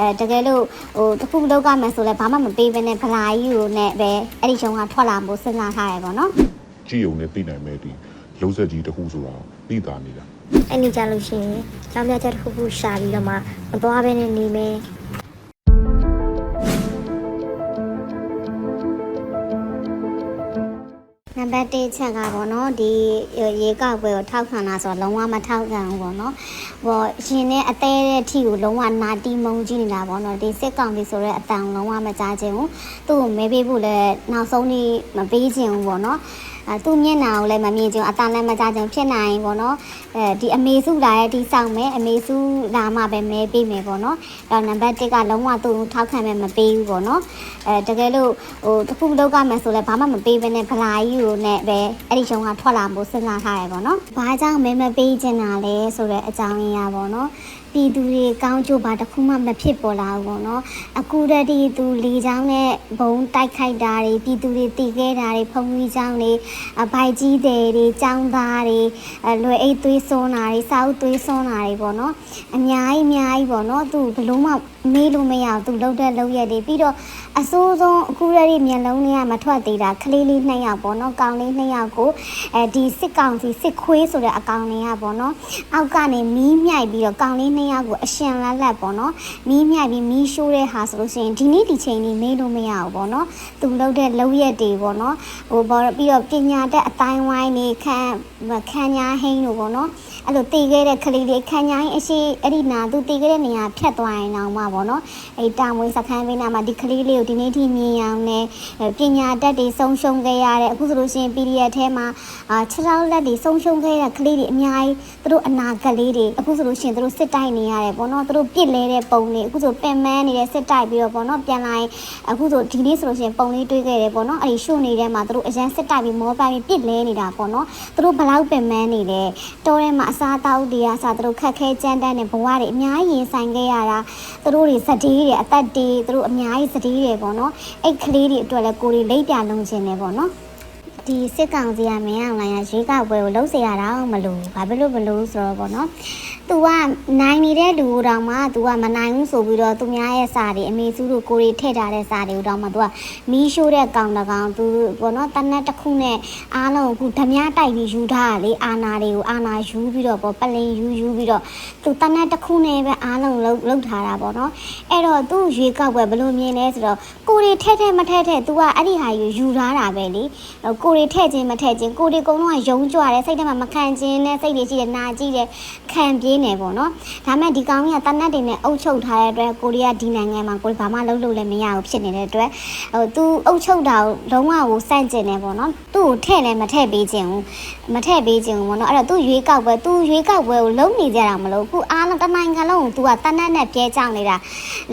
အဲတကယ်လို့ဟိုတစ်ခုလောက်ကမယ်ဆိုလဲဘာမှမပေးဘဲနဲ့ဖလာကြီးကိုနဲ့ပဲအဲ့ဒီချုံကထွက်လာမှုစဉ်းစားထားရပေါ့နော်ကြည့်ုံနဲ့သိနိုင်မဲ့ဒီလုံးဆက်ကြီးတစ်ခုဆိုတာသိတာနေတာအဲ့ဒီကြလို့ရှိရင်ကြောင်ပြချက်တစ်ခုခုရှာပြီးတော့မှမသွားဘဲနဲ့နေမယ် နံပါတ်1ချက်ကပေါ့နော်ဒီရေကောက်ပွဲကိုထောက်ခံတာဆိုတော့လုံးဝမထောက်ခံဘူးပေါ့နော်ဟောရှင်နဲ့အသေးတဲ့အထီကိုလုံးဝနာတီမုံကြည့်နေတာပေါ့နော်ဒီစစ်ကောင်ဒီဆိုတဲ့အတန်လုံးဝမကြားခြင်းဘူးသူ့ကိုမဲပေးဖို့လည်းနောက်ဆုံးนี่မပေးခြင်းဘူးပေါ့နော်အဲ သူ့မျက်နှာကိုလည်းမမြင်ခြင်းအတန်လည်းမကြားခြင်းဖြစ်နိုင်ပေါ့နော်အဲဒီအမေစုလာတဲ့ဒီဆောင်မယ်အမေစုလာမှပဲမဲပေးမယ်ပေါ့နော်အဲနံပါတ်1ကလုံးဝသူ့ကိုထောက်ခံမဲ့မပေးဘူးပေါ့နော်အဲတကယ်လို့ဟိုတစ်ခုလောက်ကမယ်ဆိုလဲဘာမှမပေးဘဲနဲ့ဖလာကြီးကိုနဲ့ပဲအဲ့ဒီချုံကထွက်လာမှုစဉ်းစားထားရပေါ့နော်ဘာကြောင့်မဲမပေးချင်တာလဲဆိုတော့အကြောင်းရင်းရပေါ့နော်ပြည်သူတွေကောင်းကျိုးပါတစ်ခုမှမဖြစ်ပေါ်လာဘူးပေါ့နော်အခုတည်းဒီသူလေချောင်းနဲ့ဘုံတိုက်ခိုက်တာတွေပြည်သူတွေတည်ခဲ့တာတွေဖုံကြီးချောင်းတွေအဘိုက်ကြီးတွေတွေចောင်းသားတွေအလွယ်အိတ်သွေးစွန်းတာတွေစာအုပ်သွေးစွန်းတာတွေပေါ့နော်အများကြီးအများကြီးပေါ့နော်သူဘလုံးမှမေးလို့မရဘူးသူလှုပ်တဲ့လှုပ်ရက်တွေပြီးတော့အစိုးဆုံးအခုတည်းဒီမျက်လုံးတွေကမထွက်သေးတာကလေးလေးနှစ်ယောက်ပေါ့နော်ကောင်လေးနှစ်ယောက်ကိုအဲဒီစစ်ကောင်စီစစ်ခွေးဆိုတဲ့အကောင်တွေကပေါ့နော်အောက်ကနေမီးမြိုက်ပြီးတော့ကောင်လေးနှစ်ယောက်ကိုအရှင်လက်လက်ပေါ့နော်မီးမြိုက်ပြီးမီးရှိုးတဲ့ဟာဆိုလို့ရှိရင်ဒီနေ့ဒီချိန်လေးမေးလို့မရဘူးပေါ့နော်သူလှုပ်တဲ့လှုပ်ရက်တွေပေါ့နော်ဟိုဘောပြီးတော့ပညာတတ်အတိုင်းဝိုင်းနေခန်းခန်းညာဟိန်းတို့ပေါ့နော်အဲ့လိုတည်ခဲ့တဲ့ကလေးလေးခန်းညာဟိန်းအရှိအဲ့ဒီနာသူတည်ခဲ့တဲ့နေရာဖြတ်သွားရင်တော့မှပေါ့နော်အဲ့တာမွေးစခန်းဘေးနာမှာဒီကလေးလေးကိုဒီနေ့ထိမြင်အောင်နဲ့ပညာတတ်တွေဆုံးရှုံးခဲ့ရတဲ့အခုဆိုလို့ရှိရင် PDF ထဲမှာအာ6လောက်လက်တွေဆုံးရှုံးခဲ့တဲ့ကလေးတွေအများကြီးသူတို့အနာဂတ်လေးတွေအခုဆိုလို့ရှိရင်သူတို့စစ်တိုက်နေရတယ်ပေါ့နော်သူတို့ပြစ်လဲတဲ့ပုံတွေအခုဆိုပင်မန်းနေတဲ့စစ်တိုက်ပြီးတော့ပေါ့နော်ပြန်လာရင်အခုဆိုဒီနေ့ဆိုလို့ရှိရင်ပုံလေးတွေးခဲ့တယ်ပေါ့နော်အဲ့ဒီရှုနေတဲ့မှာသူတို့အရန်စစ်တိုက်ပြီးမောပန်းပြီးပြစ်လဲနေတာပေါ့နော်သူတို့ဘလောက်ပင်မန်းနေလဲတောထဲမှာအစားအသောက်တွေအစားသူတို့ခက်ခဲကြမ်းတမ်းတဲ့ဘဝတွေအများကြီးရင်ဆိုင်ခဲ့ရတာသူတို့တွေစတေးတွေအသက်တွေသူတို့အများကြီးစတေးတွေပေါ့နော်အဲ့ကလေးတွေအတွက်လည်းကိုယ်တွေလိပ်ပြလုံးခြင်းနေပေါ့နော် ဒီစစ်ကောင်စီကမင်းအောင်လိုင်ကရွေးကောက်ပွဲကိုလုံးစေရတာမလို့ဘာဖြစ်လို့မလို့ဆိုတော့ဗောနော်။ तू ကနိုင်နေတဲ့လူတောင်မှ तू ကမနိုင်ဘူးဆိုပြီးတော့သူများရဲ့စာတွေအမေစုတို့ကိုရီထည့်ထားတဲ့စာတွေကိုတောင်မှ तू ကမီးရှို့တဲ့ကောင်တကောင် तू ဗောနော်တနက်တစ်ခုနဲ့အားလုံးအခုဓမြတိုက်ပြီးယူထားတာလေအာနာတွေကိုအာနာယူပြီးတော့ဗောပလင်ယူယူပြီးတော့ तू တနက်တစ်ခုနဲ့ပဲအားလုံးလုံးလုံးထားတာဗောနော်။အဲ့တော့ तू ရွေးကောက်ပွဲဘယ်လိုမြင်လဲဆိုတော့ကိုရီထည့်ထည့်မထည့်ထည့် तू ကအဲ့ဒီဟာယူယူထားတာပဲလေ။ကိုရီထည့်ခြင်းမထည့်ခြင်းကိုရီကုံလုံးကယုံကြွတယ်စိတ်ထဲမှာမခံခြင်းနဲ့စိတ်တွေရှိတယ်နာကြည့်တယ်ခံပြေးနေပေါ့နော်ဒါမဲ့ဒီကောင်ကတနတ်တွေနဲ့အုပ်ချုပ်ထားတဲ့အတွက်ကိုရီးယားဒီနိုင်ငံမှာကိုရီဘာမှလုပ်လို့လည်းမရဘူးဖြစ်နေတဲ့အတွက်ဟိုသူအုပ်ချုပ်တာကိုလုံးဝကိုစန့်ကျင်နေပေါ့နော်သူ့ကိုထည့်လည်းမထည့်ပေးခြင်းဘူးမထည့်ပေးခြင်းဘူးပေါ့နော်အဲ့တော့သူရွေးကောက်ပွဲသူရွေးကောက်ပွဲကိုလုံးနေကြတာမလို့ခုအားလုံးတစ်နိုင်ငံလုံးကိုသူကတနတ်နဲ့ပြဲကြောင်နေတာ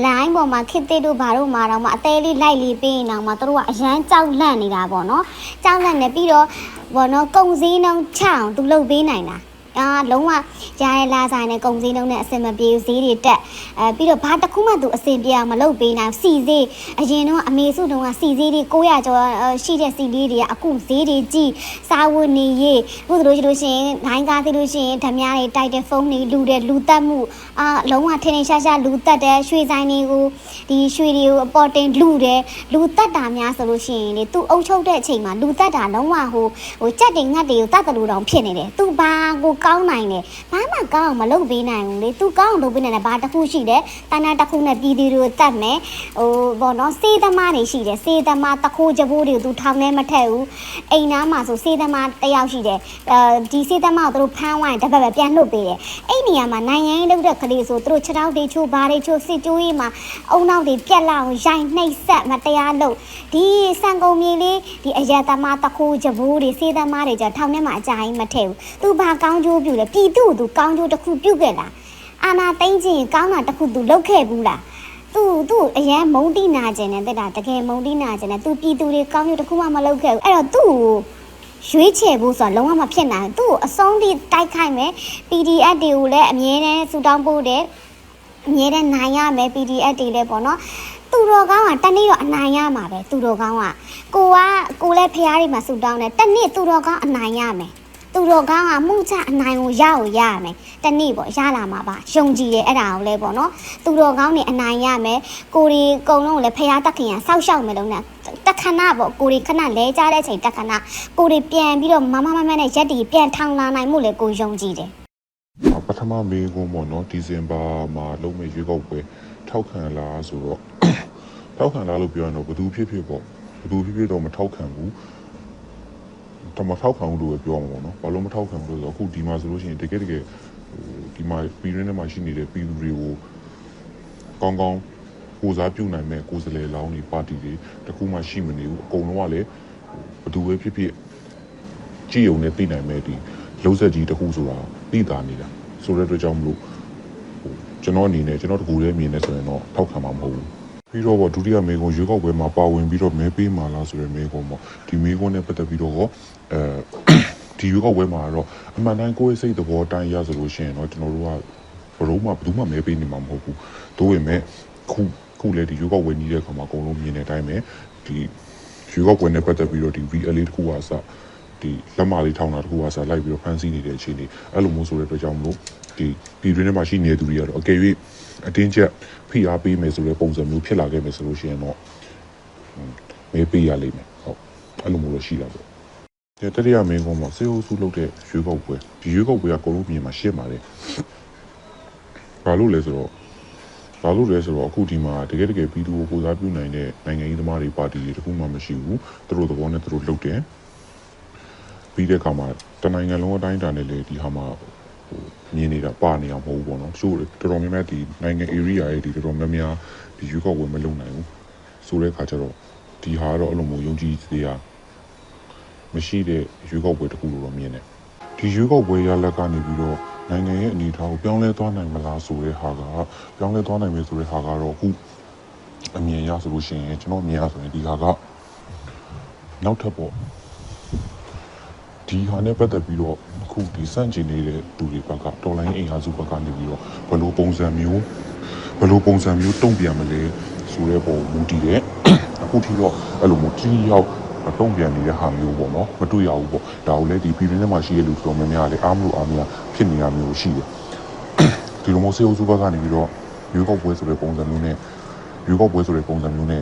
လိုင်းပေါ်မှာခစ်တစ်တို့ဘာတို့မှာတော့မှအသေးလေးလိုက်လေးပေးရင်တော့မှတို့ကအရန်ကြောက်လန့်နေတာပေါ့နော်ကြောက်လန့်နေပြီးတော့ဘောနော်ကုံစည်းနှုံးချအောင်သူလုပ်ပေးနိုင်တာ အာလုံးဝကြားရလာဆိုင်နဲ့ကုံစည်းနှုံးနဲ့အစင်မပြေဘူးဈေးတွေတက်အဲပြီးတော့ဘာတစ်ခုမှသူအစင်ပြေအောင်မလုပ်ပေးနိုင်စီဈေးအရင်တော့အမေစုတုန်းကစီဈေးတွေ900ကျော်ရှိတဲ့စီလေးတွေကအခုဈေးတွေကြီးစားဝတ်နေရေးအခုဆိုလို့ရှိလို့ရှိရင်နိုင်ကားသိလို့ရှိရင်ဓမြတွေတိုက်တဲ့ဖုန်းတွေလူတဲ့လူတက်မှုအာလုံးဝထင်းထင်းရှားရှားလူတက်တဲ့ရွှေဆိုင်တွေကိုဒီရွှေတွေကိုအပေါ်တင်လူတယ်လူတက်တာများဆိုလို့ရှိရင်လေသူအုပ်ချုပ်တဲ့အချိန်မှာလူတက်တာလုံးဝဟိုဟိုကြက်တွေငတ်တွေကိုတတ်တယ်လို့တောင်ဖြစ်နေတယ်သူဘာကိုကောင်းနိုင်တယ်ဘာမှကောင်းအောင်မလုပ်ပေးနိုင်ဘူးလေသူကောင်းအောင်လုပ်ပေးနိုင်တယ်ဘာတစ်ခုရှိတယ်တဏ္ဍတစ်ခုနဲ့ပြည်သူတွေကိုတတ်မယ်ဟိုဘောနော်စေးသမားတွေရှိတယ်စေးသမားတခိုးကြဘိုးတွေကိုသူထောင်ထဲမထည့်ဘူးအိမ်သားမှာဆိုစေးသမားတစ်ယောက်ရှိတယ်အဲဒီစေးသမားကိုသူတို့ဖမ်းဝိုင်းတစ်ပတ်ပဲပြန်နှုတ်ပေးတယ်အဲ့နေရာမှာနိုင်ငံရေးလုပ်တဲ့ကလေးဆိုသူတို့ခြေထောက်တွေချိုးဘာတွေချိုးစစ်ကြိုးရေးမှာအုံနောက်တွေပြက်လောက်ရိုက်နှိပ်ဆက်မတရားလုပ်ဒီစံကုန်မြေလေးဒီအရသမားတခိုးကြဘိုးတွေစေးသမားတွေကြထောင်ထဲမှာအကြိုင်မထည့်ဘူးသူဘာကောင်းကျိုးပြုလဲပြည်သူ့ကိုသူကောင်းကျိုးတစ်ခုပြုခဲ့လားအာနာသိမ့်ချင်းကောင်းတာတစ်ခုသူလုပ်ခဲ့ဘူးလားသူသူအရန်မုံတိနာကျင်တယ်တဲ့တာတကယ်မုံတိနာကျင်တယ်သူပြည်သူတွေကောင်းကျိုးတစ်ခုမှမလုပ်ခဲ့ဘူးအဲ့တော့သူ့ကိုရွေးချယ်ဖို့ဆိုတာလုံးဝမဖြစ်နိုင်ဘူးသူ့ကိုအဆုံးထိတိုက်ခိုက်မယ် PDF တွေကိုလည်းအမြဲတမ်းစူတောင်းဖို့တဲ့အမြဲတမ်းနိုင်ရမယ် PDF တွေလည်းပေါ့နော်သူတော်ကောင်းကတနေ့တော့အနိုင်ရမှာပဲသူတော်ကောင်းကကိုကကိုလည်းဖျားတွေမှာစူတောင်းတယ်တနေ့သူတော်ကောင်းအနိုင်ရမယ် သူသူတော်ကောင်းကမှုချအနိုင်ကိုရကိုရရမယ်တနေ့ပေါ့ရလာမှာပါယုံကြည်တယ်အဲ့ဒါကိုလဲပေါ့နော်သူတော်ကောင်းနေအနိုင်ရမယ်ကိုရီအကုန်လုံးကိုလည်းဖះတက်ခင်ရစောက်ရှောက်မယ်လို့နဲ့တက်ခဏပေါ့ကိုရီခဏလဲကြတဲ့ချိန်တက်ခဏကိုရီပြန်ပြီးတော့မမမမနဲ့ရက်တီပြန်ထောင်လာနိုင်မှုလေကိုယုံကြည်တယ်ပထမမေးခွန်းပေါ့နော်ဒီဇင်ဘာမှာလုံးမဲ့ရွေးကောက်ပွဲထောက်ခံလားဆိုတော့ထောက်ခံလားလို့ပြောရင်တော့ဘယ်သူဖြစ်ဖြစ်ပေါ့ဘယ်သူဖြစ်ဖြစ်တော့မထောက်ခံဘူး တမထောက်ခံဘူးလို့ပဲပြောမှာပေါ့နော်ဘာလို့မထောက်ခံဘူးလို့ဆိုတော့အခုဒီမှာဆိုလို့ရှိရင်တကယ်တကယ်ဟိုဒီမှာပြည်ရင်းထဲမှာရှိနေတဲ့ပြည်သူတွေကိုကောင်းကောင်းကိုစားပြုနိုင်မဲ့ကိုယ်စားလှယ်လောင်းတွေပါတီတွေတခုမှရှိမနေဘူးအကုန်လုံးကလည်းဘယ်သူပဲဖြစ်ဖြစ်ကြည့်ုံနဲ့သိနိုင်မဲ့ဒီလုံးဆက်ကြီးတစ်ခုဆိုတာသိတာနေတာဆိုတဲ့အတွက်ကြောင့်မလို့ဟိုကျွန်တော်အနေနဲ့ကျွန်တော်တကူလေးမြင်နေဆိုရင်တော့ထောက်ခံမှာမဟုတ်ဘူး ပြီးတော့ဗောဒုတိယမေကွန်ရွေးကောက်ပွဲမှာပါဝင်ပြီးတော့မဲပေးမှာလားဆိုတဲ့မေကွန်ပေါ့ဒီမေကွန်နဲ့ပတ်သက်ပြီးတော့ဟောအဲဒီရွေးကောက်ပွဲမှာတော့အမှန်တိုင်းကိုယ့်ရဲ့စိတ်သဘောတိုင်းရဆိုလို့ရှိရင်တော့ကျွန်တော်တို့ကဘလို့မှဘယ်သူမှမဲပေးနေမှာမဟုတ်ဘူးတို့ဝင်မဲ့ခုခုလေဒီရွေးကောက်ပွဲကြီးတဲ့ခါမှာအကုန်လုံးမြင်တဲ့အတိုင်းပဲဒီရွေးကောက်ပွဲနဲ့ပတ်သက်ပြီးတော့ဒီ VLA တခုအစဒီလက်မလေးထောင်းတာတခုအစားလိုက်ပြီးတော့ဖန်ဆီးနေတဲ့အခြေအနေအဲ့လိုမျိုးဆိုတဲ့အတွက်ကြောင့်မလို့ ဒီပြည်တွင်းထဲမှာရှိနေတဲ့သူတွေကတော့အကယ်၍အတင်းကျပ်ဖိအားပေးမယ်ဆိုတဲ့ပုံစံမျိုးဖြစ်လာခဲ့မယ်ဆိုလို့ရှိရင်တော့ဟွန်းမေးပေးရလိမ့်မယ်ဟုတ်အဲ့လိုမျိုးလို့ရှိတာပေါ့ဒီတတိယမင်းကုန်းမှာစေအိုစုလုပ်တဲ့ရွေးကောက်ပွဲဒီရွေးကောက်ပွဲကကိုလုံးပြင်မှာရှင်းပါတယ်ဘာလို့လဲဆိုတော့ဘာလို့လဲဆိုတော့အခုဒီမှာတကယ်တကယ်ပြည်သူကိုကိုစားပြုနိုင်တဲ့နိုင်ငံရေးသမားတွေပါတီတွေတခုမှမရှိဘူးသူတို့သဘောနဲ့သူတို့လုပ်တယ်ပြီးတဲ့အခါမှာတနိုင်ငံလုံးအတိုင်းအတာနဲ့လေဒီဟာမှာဟို မြင်နေတာပါနေအောင်မဟုတ်ဘူးပေါ့နော်တချို့တော်တော်များများဒီနိုင်ငံ area ရဲ့ဒီတော်တော်များများဒီရွေးကောက်ပွဲမလုပ်နိုင်ဘူးဆိုတဲ့အခါကျတော့ဒီဟာကတော့အဲ့လိုမျိုးယုံကြည်စရာမရှိတဲ့ရွေးကောက်ပွဲတစ်ခုလို့တော့မြင်တယ်ဒီရွေးကောက်ပွဲရလက်ကနေပြီးတော့နိုင်ငံရဲ့အနေအထားကိုပြောင်းလဲသွားနိုင်မလားဆိုတဲ့ဟာကပြောင်းလဲသွားနိုင်မယ်ဆိုတဲ့ဟာကတော့အခုအမြင်ရဆိုလို့ရှိရင်ကျွန်တော်အမြင်ရဆိုရင်ဒီဟာကနောက်ထပ်ပေါ့ ဒီဟာနဲ့ပတ်သက်ပြီးတော့အခုဒီစန့်ကျင်နေတဲ့သူတွေဘက်ကတော်လိုင်းအင်အားစုဘက်ကနေပြီးတော့ဘယ်လိုပုံစံမျိုးဘယ်လိုပုံစံမျိုးတုံ့ပြန်မလဲဆိုတဲ့ပုံမူတည်တဲ့အခုထိတော့အဲ့လိုမျိုးကြီးရောက်တုံ့ပြန်နေတဲ့ဟာမျိုးပေါ့နော်မတွေ့ရဘူးပေါ့ဒါကိုလည်းဒီပြည်တွင်းထဲမှာရှိတဲ့လူတော်များများလည်းအားမလို့အားမရဖြစ်နေတာမျိုးရှိတယ်ဒီလိုမျိုးစေအုပ်စုဘက်ကနေပြီးတော့ရွေးကောက်ပွဲဆိုတဲ့ပုံစံမျိုးနဲ့ရွေးကောက်ပွဲဆိုတဲ့ပုံစံမျိုးနဲ့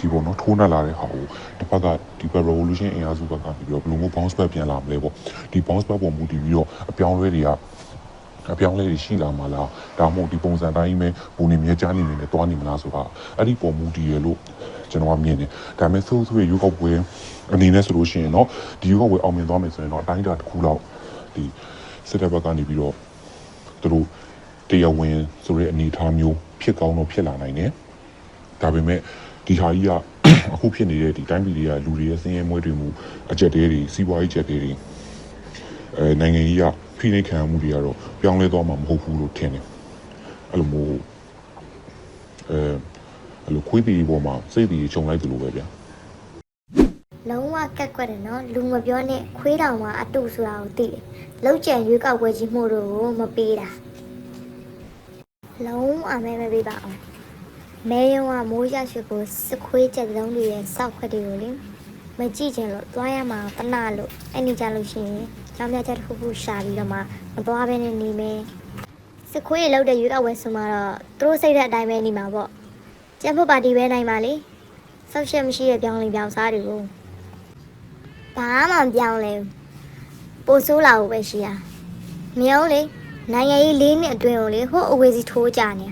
ဒီပေါ်တော့ထိုးနှက်လာတဲ့ဟာကိုတစ်ဖက်ကဒီဘက် revolution အင်အားစုဘက်ကနေပြီးတော့ဘယ်လိုမျိုး bounce back ပြန်လာမလဲပေါ့ဒီ bounce back ပုံမူတည်ပြီးတော့အပြောင်းအလဲတွေကအပြောင်းအလဲတွေရှိလာမှာလားဒါမှမဟုတ်ဒီပုံစံတိုင်းပဲပုံနေမြဲကြားနေနေနဲ့တွားနေမလားဆိုတာအဲ့ဒီပုံမူတည်ရလို့ကျွန်တော်ကမြင်တယ်ဒါပေမဲ့ဆိုးဆိုးရဲ့ရွေးကောက်ပွဲအနေနဲ့ဆိုလို့ရှိရင်တော့ဒီရွေးကောက်ပွဲအောင်မြင်သွားမယ်ဆိုရင်တော့အတိုင်းအတာတစ်ခုလောက်ဒီစစ်တပ်ဘက်ကနေပြီးတော့သူတို့တရားဝင်ဆိုတဲ့အနေအထားမျိုးဖြစ်ကောင်းတော့ဖြစ်လာနိုင်တယ်။ဒါပေမဲ့ ဒီဟာကြီးကအခုဖြစ်နေတဲ့ဒီတိုင်းပြည်တွေကလူတွေရဲ့စင်းရဲမွဲတွေမှုအကြက်တဲတွေစီးပွားရေးကြက်တဲတွေအဲနိုင်ငံကြီးကဖိနှိပ်ခံရမှုတွေကတော့ပြောင်းလဲသွားမှာမဟုတ်ဘူးလို့ထင်တယ်။အဲ့လိုမျိုးအဲအဲ့လိုခွေးတီပေါ်မှာစိတ်တီခြုံလိုက်သလိုပဲဗျာ။လုံးဝကက်ကွက်တယ်နော်လူမပြောနဲ့ခွေးတောင်မှာအတူဆိုတာကိုသိတယ်လောက်ကျန်ရွေးကောက်ပွဲကြီးမှုတို့ကိုမပေးတာလုံးဝမဲမပေးပါအောင် မဲယုံကမိုးရရွှေကိုစခွေးချက်လုံးတွေရဲ့စောက်ခွက်တွေကိုလေမကြည့်ချင်လို့သွားရမှာတနာလို့အဲ့ဒီကြလို့ရှိရင်ကြောင်ပြချက်တစ်ခုခုရှာပြီးတော့မှမသွားဘဲနဲ့နေမယ်စခွေးလောက်တဲ့ရွေးကောက်ပွဲဆိုမှတော့သူတို့စိတ်တဲ့အတိုင်းပဲနေမှာပေါ့ကျန်ဖို့ပါတီပဲနိုင်ပါလေဆောက်ရှက်မရှိတဲ့ပြောင်းလင်ပြောင်းစားတွေကိုဘာမှမပြောင်းလဲဘူးပိုဆိုးလာဖို့ပဲရှိတာမယုံလေနိုင်ငံရေးလေးနှစ်အတွင်းကိုလေဟိုအဝေးစီထိုးကြနေ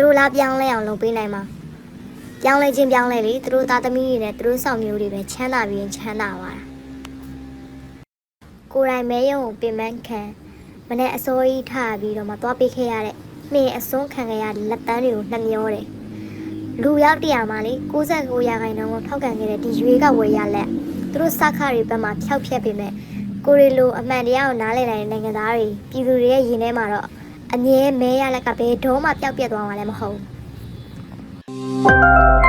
သူတို့လားပြောင်းလဲအောင်လုပ်ပေးနိုင်မှာပြောင်းလဲခြင်းပြောင်းလဲလေသူတို့သားသမီးတွေနဲ့သူတို့ဆောင်မျိုးတွေပဲချမ်းသာပြီးရင်ချမ်းသာပါတာကိုယ်တိုင်မဲယုံကိုပြင်ပန်းခံမနဲ့အစိုးရထားပြီးတော့မှသွားပေးခဲ့ရတဲ့နှင်းအစွန်းခံခဲ့ရတဲ့လက်တန်းတွေကိုနှမျောတယ်လူရောက်တရားမှာလေ69ရာခိုင်နှုန်းကိုထောက်ခံခဲ့တဲ့ဒီရွေးကောက်ဝယ်ရလက်သူတို့စခါတွေဘက်မှာဖျောက်ဖျက်ပေမဲ့ကိုရီလိုအမှန်တရားကိုနားလည်နိုင်တဲ့နိုင်ငံသားတွေပြည်သူတွေရဲ့ရင်ထဲမှာတော့ အမြဲမဲရလက်ကဘယ်တော့မှပျောက်ပြက်သွားမှာလည်းမဟုတ်ဘူး